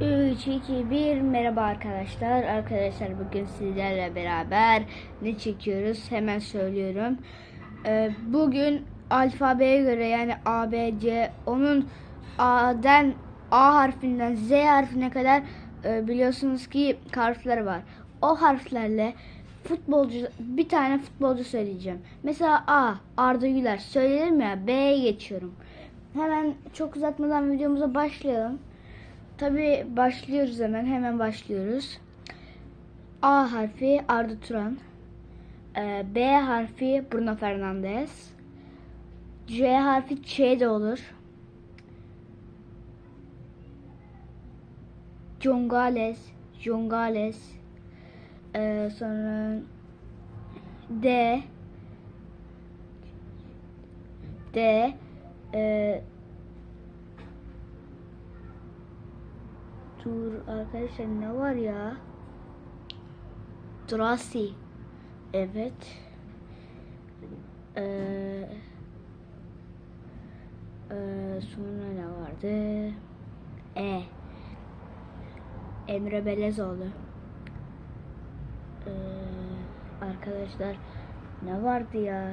3, 2, 1 merhaba arkadaşlar. Arkadaşlar bugün sizlerle beraber ne çekiyoruz hemen söylüyorum. Ee, bugün alfabeye göre yani A, B, C onun A'den A harfinden Z harfine kadar e, biliyorsunuz ki harfler var. O harflerle futbolcu bir tane futbolcu söyleyeceğim. Mesela A Arda Güler söylerim ya B'ye geçiyorum. Hemen çok uzatmadan videomuza başlayalım. Tabi başlıyoruz hemen. Hemen başlıyoruz. A harfi Arda Turan. Ee, B harfi Bruno Fernandes. C harfi Ç de olur. Jongales. Jongales. Ee, sonra D. D. Ee, Dur arkadaşlar ne var ya? Drasi. Evet. Ee, e, sonra ne vardı? E. Emre Belezoğlu. Ee, arkadaşlar ne vardı ya?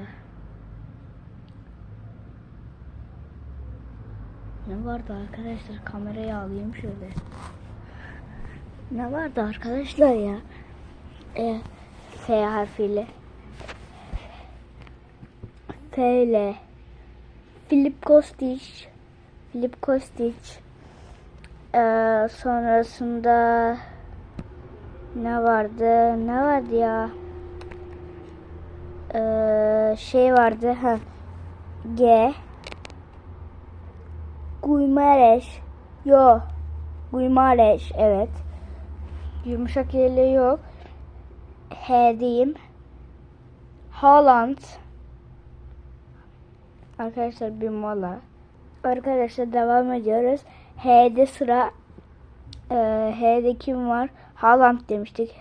Ne vardı arkadaşlar? Kamerayı alayım şöyle. Ne vardı arkadaşlar ya? E, F harfiyle. F ile. Filip Kostic. Filip Kostic. Ee, sonrasında ne vardı? Ne vardı ya? Ee, şey vardı. Ha. G. Guimares. Yo. Guimares. Evet. Yumuşak yerli yok. H. Holland. Arkadaşlar bir mola. Arkadaşlar devam ediyoruz. H'de sıra. Ee, H'de kim var? Haaland demiştik.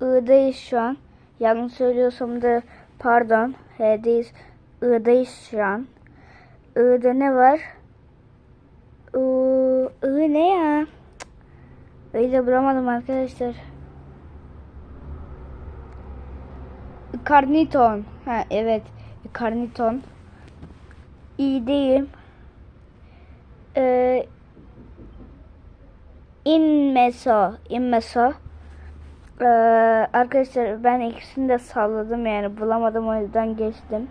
I'dayız şu an. Yanlış söylüyorsam da pardon. H'deyiz. I'dayız şu an. I'da ne var? I, I ne ya? Öyle bulamadım arkadaşlar. Karniton. Ha evet. Karniton. İyi değil. Ee, inmeso. Inmeso. Ee, arkadaşlar ben ikisini de salladım yani bulamadım o yüzden geçtim.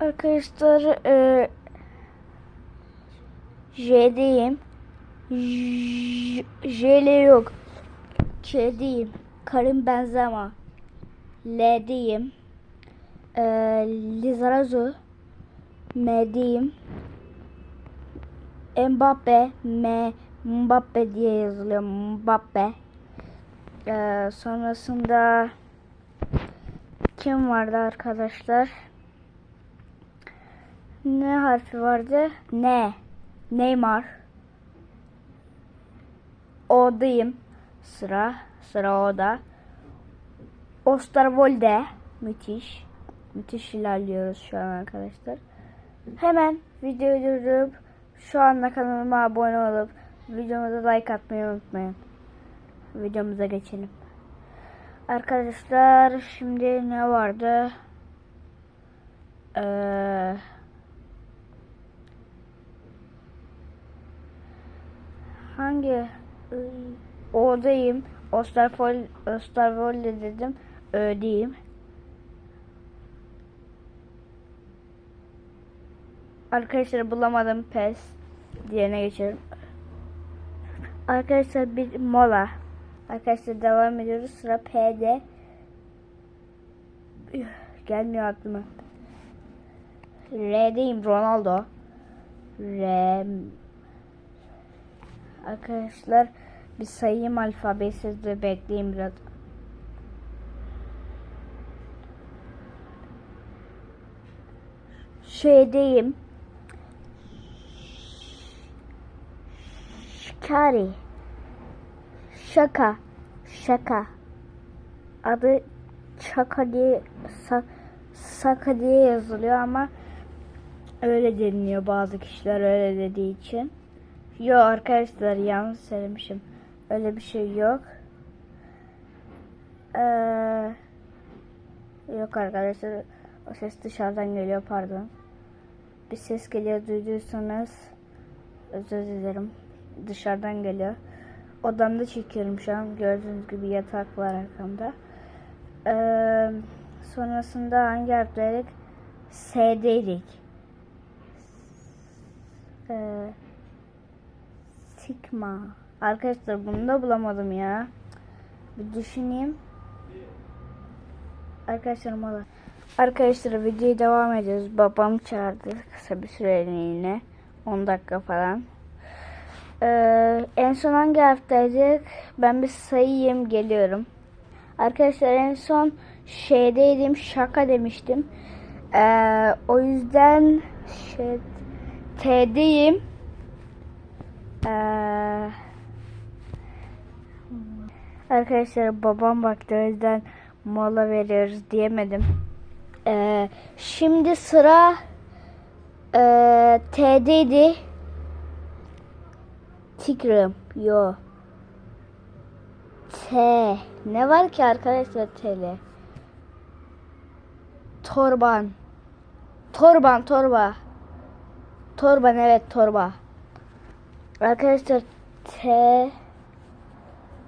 Arkadaşlar e, J'deyim. J- J'le yok. K'deyim. Karim Benzema. L'deyim. Ee, Lizarazu. M'deyim. Mbappe. M. Mbappe diye yazılıyor. Mbappe. Ee, sonrasında kim vardı arkadaşlar? Ne harfi vardı? Ne? Neymar. O'dayım. Sıra. Sıra O'da. Osterwolde. Müthiş. Müthiş ilerliyoruz şu an arkadaşlar. Hemen videoyu durdurup şu anda kanalıma abone olup videomuza like atmayı unutmayın. Videomuza geçelim. Arkadaşlar şimdi ne vardı? Eee hangi oradayım. Osterwolde dedim. Ödeyim Arkadaşlar bulamadım pes diğerine geçelim Arkadaşlar bir mola. Arkadaşlar devam ediyoruz. Sıra P'de. Gelmiyor aklıma. R'deyim. Ronaldo. R Arkadaşlar bir sayayım alfabeyi siz de bekleyin biraz. Şeydeyim. Şikari. Şaka. Şaka. Adı Şaka diye Sa, Saka diye yazılıyor ama Öyle deniliyor bazı kişiler öyle dediği için. Yok arkadaşlar yanlış söylemişim. Öyle bir şey yok. Ee, yok arkadaşlar o ses dışarıdan geliyor pardon. Bir ses geliyor duyduysanız özür dilerim. Dışarıdan geliyor. Odamda çekiyorum şu an. Gördüğünüz gibi yatak var arkamda. Ee, sonrasında hangi harfteydik? S'deydik. Ee, Sigma. Arkadaşlar bunu da bulamadım ya. Bir düşüneyim. Arkadaşlar mola. Arkadaşlar videoya devam ediyoruz. Babam çağırdı kısa bir süreliğine. 10 dakika falan. Ee, en son hangi haftaydık? Ben bir sayayım geliyorum. Arkadaşlar en son şeydeydim şaka demiştim. Ee, o yüzden şey, T'deyim. Ee, arkadaşlar babam baktı o yüzden mola veriyoruz diyemedim. Ee, şimdi sıra e, T'deydi. Tigrim. Yo. T. Ne var ki arkadaşlar T'li? Torban. Torban, torba. Torban evet torba. Arkadaşlar T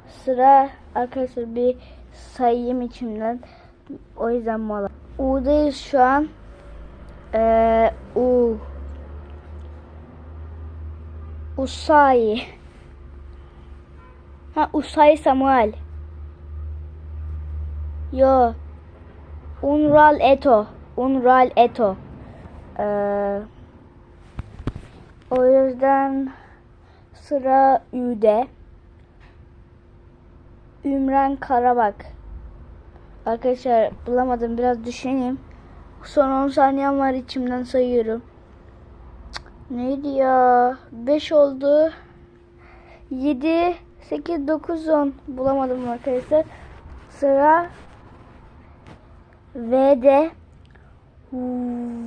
sıra arkadaşlar bir sayayım içimden. O yüzden mola. U'dayız şu an. Ee, U. Usai. Ha Usai Samuel. Yo. Unral Eto. Unral Eto. Ee, o yüzden sıra Ü'de. Ümran Karabak. Arkadaşlar bulamadım biraz düşüneyim. Son 10 saniyem var içimden sayıyorum. Neydi ya? 5 oldu. 7, 8, 9, 10. Bulamadım arkadaşlar. Sıra V'de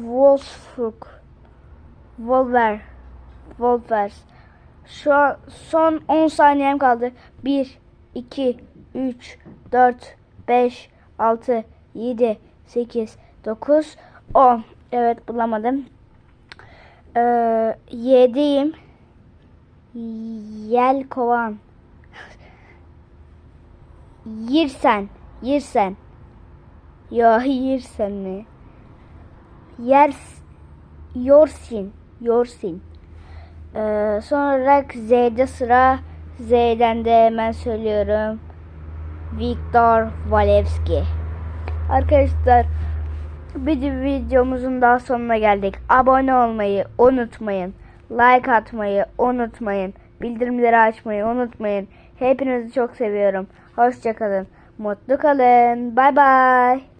Wolfsburg. Wolver. Wolvers. Şu an son 10 saniyem kaldı. 1, 2, 3, 4, 5, 6, 7, 8, 9, 10. Evet bulamadım. Ee, Y'deyim. Yelkovan. Yirsen. Yirsen. Yo Yirsen mi? Yers. Yorsin. Yorsin. Ee, son olarak Z'de sıra. Z'den de hemen söylüyorum. Viktor Walewski. Arkadaşlar bir de videomuzun daha sonuna geldik. Abone olmayı unutmayın. Like atmayı unutmayın. Bildirimleri açmayı unutmayın. Hepinizi çok seviyorum. Hoşçakalın. Mutlu kalın. Bay bay.